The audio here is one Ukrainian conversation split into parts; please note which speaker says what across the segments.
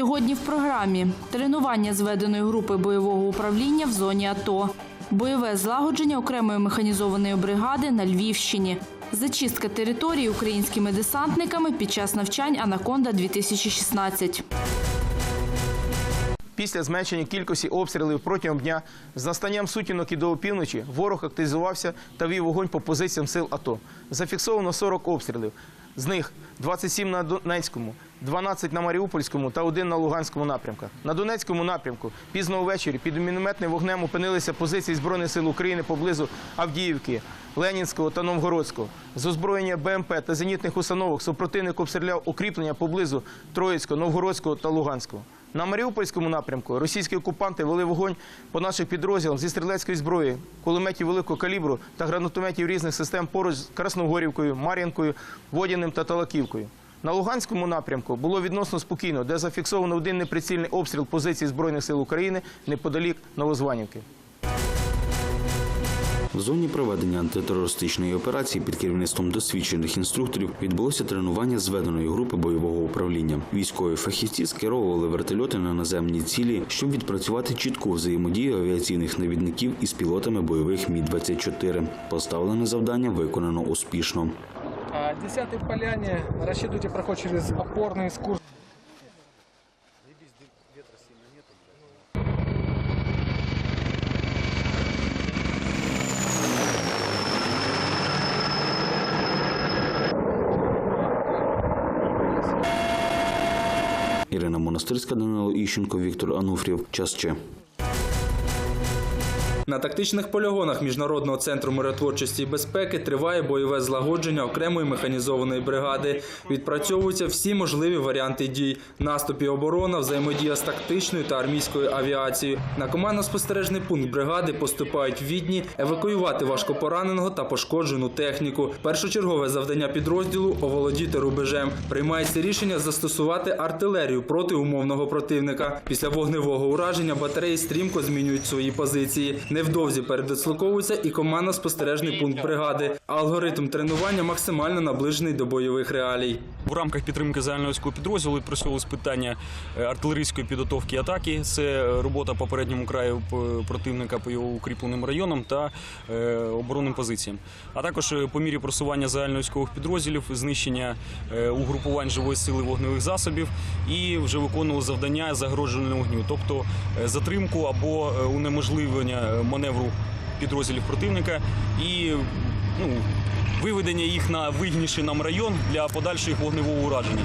Speaker 1: Сьогодні в програмі тренування зведеної групи бойового управління в зоні АТО, бойове злагодження окремої механізованої бригади на Львівщині, зачистка території українськими десантниками під час навчань Анаконда 2016
Speaker 2: Після зменшення кількості обстрілів протягом дня з настанням сутінок і до опівночі ворог активізувався та вів вогонь по позиціям сил АТО. Зафіксовано 40 обстрілів. З них 27 на Донецькому, 12 на Маріупольському та один на Луганському напрямках. На Донецькому напрямку пізно ввечері під мінометним вогнем опинилися позиції Збройних сил України поблизу Авдіївки, Ленінського та Новгородського. З озброєння БМП та зенітних установок супротивник обстріляв укріплення поблизу Троїцького, Новгородського та Луганського. На Маріупольському напрямку російські окупанти вели вогонь по наших підрозділам зі стрілецької зброї, кулеметів великого калібру та гранатометів різних систем поруч з Красногорівкою, Мар'їнкою, Водяним та Талаківкою. На Луганському напрямку було відносно спокійно, де зафіксовано один неприцільний обстріл позицій Збройних сил України неподалік Новозванівки.
Speaker 3: В зоні проведення антитерористичної операції під керівництвом досвідчених інструкторів відбулося тренування зведеної групи бойового управління. Військові фахівці скеровували вертольоти на наземні цілі, щоб відпрацювати чітку взаємодію авіаційних навідників із пілотами бойових Мі 24 Поставлене завдання виконано успішно.
Speaker 4: 10-й поляне рассчитывайте проход через опорный скур.
Speaker 3: Ірина Монастирська, Данило Іщенко, Віктор Ануфрів. Час Че.
Speaker 5: На тактичних полігонах Міжнародного центру миротворчості і безпеки триває бойове злагодження окремої механізованої бригади. Відпрацьовуються всі можливі варіанти дій: наступ і оборона, взаємодія з тактичною та армійською авіацією. На командно-спостережний пункт бригади поступають відні евакуювати важкопораненого та пошкоджену техніку. Першочергове завдання підрозділу оволодіти рубежем. Приймається рішення застосувати артилерію проти умовного противника. Після вогневого ураження батареї стрімко змінюють свої позиції. Невдовзі передислоковується і командно-спостережний пункт бригади. Алгоритм тренування максимально наближений до бойових реалій.
Speaker 6: В рамках підтримки загальновійського підрозділу відпрацьовувалось питання е, артилерійської підготовки атаки. Це робота по передньому краю противника по його укріпленим районам та е, оборонним позиціям. А також е, по мірі просування загальновійськових підрозділів, знищення е, угрупувань живої сили вогневих засобів і вже виконували завдання загородженого вогню, тобто е, затримку або е, унеможливлення е, маневру підрозділів противника і ну, виведення їх на вигідніший нам район для подальшого вогневого ураження.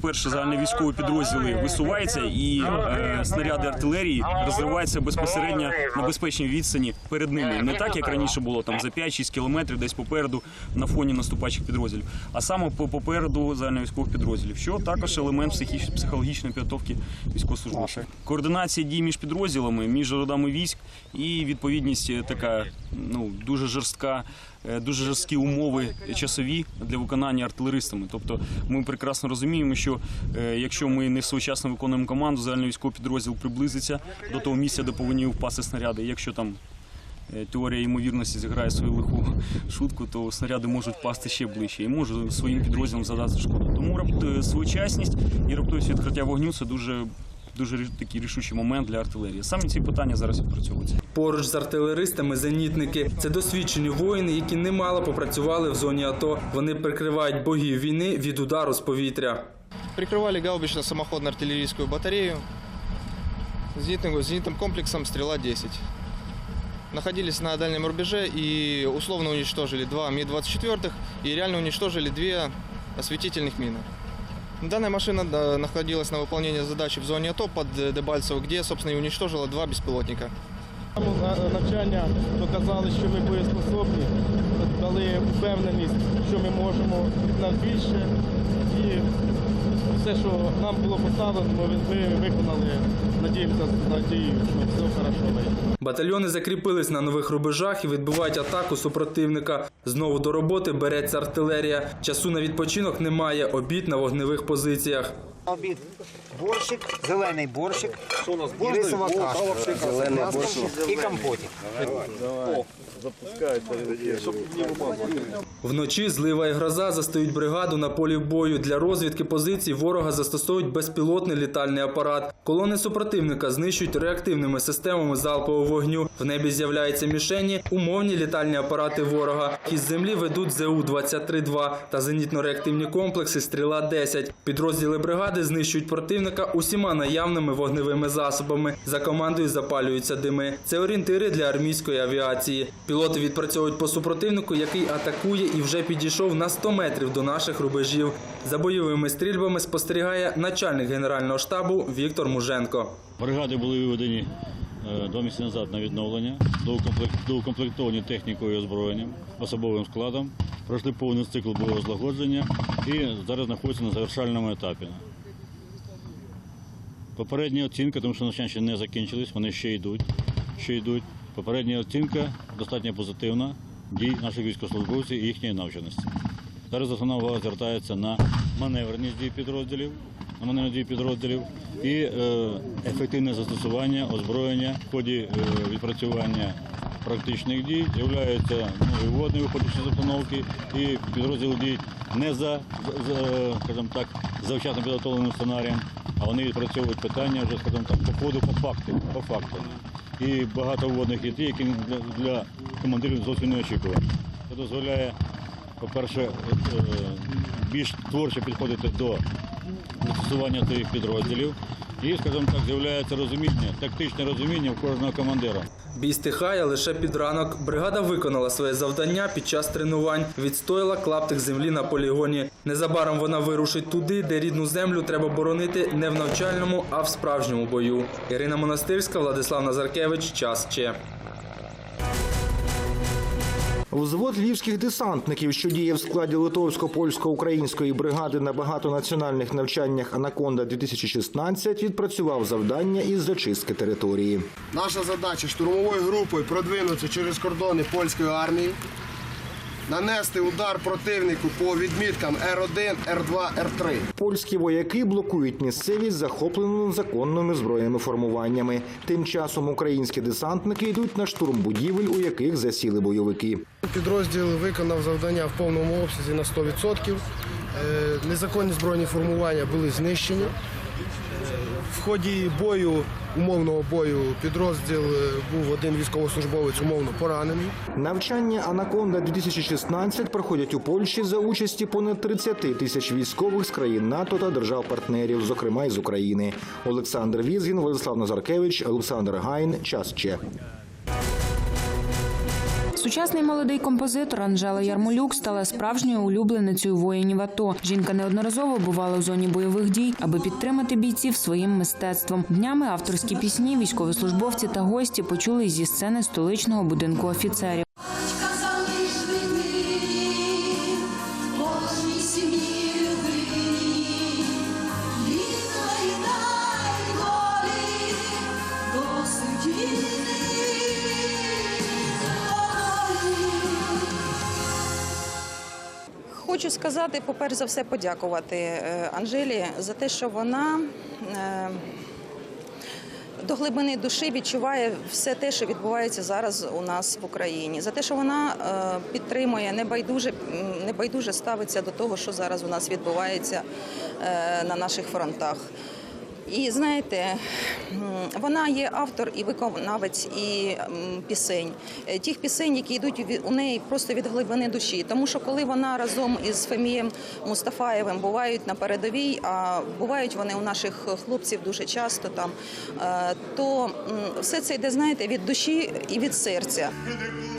Speaker 6: Вперше загальновійськові підрозділи висуваються і е, снаряди артилерії розриваються безпосередньо на безпечній відстані перед ними. Не так, як раніше було там за 5-6 кілометрів, десь попереду на фоні наступаючих підрозділів, а саме по- попереду загальновійськових підрозділів, що також елемент психологічної підготовки військовослужбовців. Координація дій між підрозділами, між родами військ і відповідність е, така ну дуже жорстка, дуже жорсткі умови часові для виконання артилеристами. Тобто ми прекрасно розуміємо, що е, якщо ми не своєчасно виконуємо команду, загальновійськовий підрозділ приблизиться до того місця, де повинні впасти снаряди. Якщо там е, Теорія ймовірності зіграє свою лиху шутку, то снаряди можуть впасти ще ближче і можуть своїм підрозділом задати шкоду. Тому своєчасність і раптовість відкриття вогню це дуже дуже рі- такий рішучий момент для артилерії. Саме ці питання зараз відпрацьовуються.
Speaker 5: Поруч з артилеристами зенітники це досвідчені воїни, які немало попрацювали в зоні АТО. Вони прикривають богів війни від удару з повітря.
Speaker 7: Прикрывали гаубично-самоходно-артиллерийскую батарею зенитным, зенитным комплексом «Стрела-10». Находились на дальнем рубеже и условно уничтожили два Ми-24 и реально уничтожили две осветительных мины. Данная машина находилась на выполнении задачи в зоне АТО под э, Дебальцево, где, собственно, и уничтожила два беспилотника.
Speaker 8: навчання доказали, що ми боєспособні, дали впевненість, що ми можемо на більше. Все, що нам було поставлено, ми, виконали. Надіємося, надію, що все хорошо вийде.
Speaker 5: Батальйони закріпились на нових рубежах і відбивають атаку супротивника. Знову до роботи береться артилерія. Часу на відпочинок немає. Обід на вогневих позиціях.
Speaker 9: Обід. Борщик, зелений борщик. Що у нас і рисова каша. Зелений борщик. І компотик.
Speaker 5: Вночі злива і гроза застають бригаду на полі бою. Для розвідки позицій ворога застосовують безпілотний літальний апарат. Колони супротивника знищують реактивними системами залпового вогню. В небі з'являються мішені, умовні літальні апарати ворога. Із землі ведуть ЗУ-23-2 та зенітно-реактивні комплекси «Стріла-10». Підрозділи бригади знищують противника усіма наявними вогневими засобами. За командою запалюються дими. Це орієнтири для армійської авіації. Пілоти відпрацьовують по супротивнику, який атакує і вже підійшов на 100 метрів до наших рубежів. За бойовими стрільбами спостерігає начальник генерального штабу Віктор Муженко.
Speaker 10: Бригади були виведені е, два місяці назад на відновлення, доукомплект- доукомплектовані технікою і озброєнням, особовим складом, пройшли повний цикл бойового злагодження і зараз знаходяться на завершальному етапі. Попередня оцінка, тому що навчання ще не закінчились, вони ще йдуть. Ще йдуть. Попередня оцінка достатньо позитивна дій наших військовослужбовців і їхньої навченості. Зараз основна увага звертається на маневреність дій підрозділів, на маневреність дій підрозділів і е, ефективне застосування озброєння в ході е, відпрацювання практичних дій з'являються ну, водні виходячи з обстановки, і підрозділи діють не за, за, за, скажімо так, завчасно підготовленим сценарієм, а вони відпрацьовують питання вже, скажімо так, по ходу, по факту, по факту. І багато вводних є ті, які для, для командирів зовсім не очікувані. Це дозволяє по-перше, е, більш творчо підходити до застосування цих підрозділів. І, скажімо так, з'являється розуміння, тактичне розуміння в кожного командира.
Speaker 5: Бій стихає лише під ранок. Бригада виконала своє завдання під час тренувань, відстояла клаптик землі на полігоні. Незабаром вона вирушить туди, де рідну землю треба боронити не в навчальному, а в справжньому бою. Ірина Монастирська, Владислав Назаркевич. Час Че.
Speaker 11: Взвод львівських десантників, що діє в складі литовсько-польсько-української бригади на багатонаціональних навчаннях Анаконда 2016 відпрацював завдання із зачистки території.
Speaker 12: Наша задача штурмовою групою продвинутися через кордони польської армії, нанести удар противнику по відміткам Р1, Р2, Р3.
Speaker 11: Польські вояки блокують місцевість, захоплену незаконними збройними формуваннями. Тим часом українські десантники йдуть на штурм будівель, у яких засіли бойовики.
Speaker 12: Підрозділ виконав завдання в повному обсязі на 100%. Е, Незаконні збройні формування були знищені. В ході бою, умовного бою, підрозділ е, був один військовослужбовець умовно поранений.
Speaker 11: Навчання Анаконда 2016 проходять у Польщі за участі понад 30 тисяч військових з країн НАТО та держав-партнерів, зокрема із України. Олександр Візгін, Владислав Назаркевич, Олександр Гайн. Час Че.
Speaker 1: Сучасний молодий композитор Анжела Ярмолюк стала справжньою улюбленицею воїнів АТО. Жінка неодноразово бувала у зоні бойових дій, аби підтримати бійців своїм мистецтвом. Днями авторські пісні, військовослужбовці та гості почули зі сцени столичного будинку офіцерів.
Speaker 13: Хочу сказати, поперш за все, подякувати е, Анжелі за те, що вона е, до глибини душі відчуває все те, що відбувається зараз у нас в Україні, за те, що вона е, підтримує, небайдуже, небайдуже ставиться до того, що зараз у нас відбувається на наших фронтах. І знаєте, вона є автор і виконавець і пісень, Е, тих пісень, які йдуть у неї просто від глибини душі. Тому що коли вона разом із Фемієм Мустафаєвим бувають на передовій, а бувають вони у наших хлопців дуже часто там, е, то все це йде, знаєте, від душі і від серця.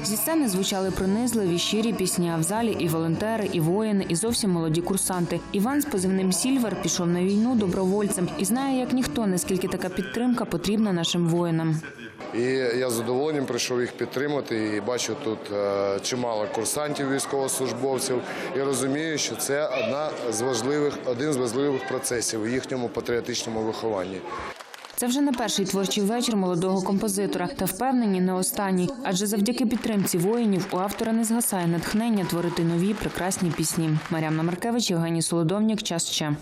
Speaker 1: Зі сцени звучали пронизливі щирі пісні, а в залі і волонтери, і воїни, і зовсім молоді курсанти. Іван з позивним Сільвер пішов на війну добровольцем і знає, як ніхто, наскільки така підтримка потрібна нашим воїнам.
Speaker 12: І я з задоволенням прийшов їх підтримати і бачу тут е, чимало курсантів, військовослужбовців. І розумію, що це одна з важливих, один з важливих процесів у їхньому патріотичному вихованні.
Speaker 1: Це вже не перший творчий вечір молодого композитора, та впевнені не останній. Адже завдяки підтримці воїнів у автора не згасає натхнення творити нові прекрасні пісні. Мар'яна Маркевич, Євгеній Солодовнік. Час ще.